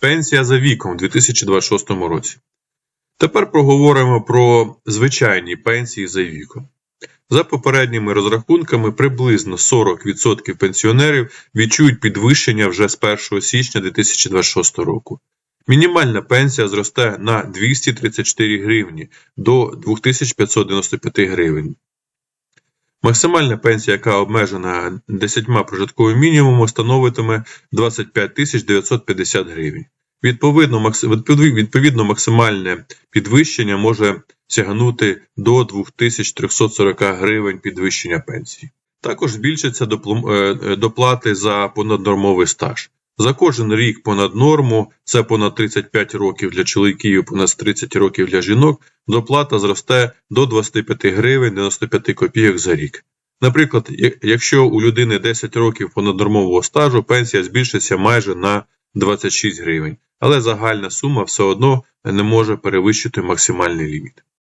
Пенсія за віком у 2026 році. Тепер проговоримо про звичайні пенсії за віком. За попередніми розрахунками, приблизно 40% пенсіонерів відчують підвищення вже з 1 січня 2026 року. Мінімальна пенсія зросте на 234 гривні до 2595 гривень. Максимальна пенсія, яка обмежена 10 прожитковим мінімумом, становитиме 25 950 гривень. Відповідно, відповідно, максимальне підвищення може сягнути до 2340 гривень підвищення пенсії. Також е, е, доплати за понаднормовий стаж. За кожен рік понад норму, це понад 35 років для чоловіків понад 30 років для жінок, доплата зросте до 25 гривень 95 копійок за рік. Наприклад, якщо у людини 10 років понаднормового стажу, пенсія збільшиться майже на 26 гривень, але загальна сума все одно не може перевищити максимальний ліміт.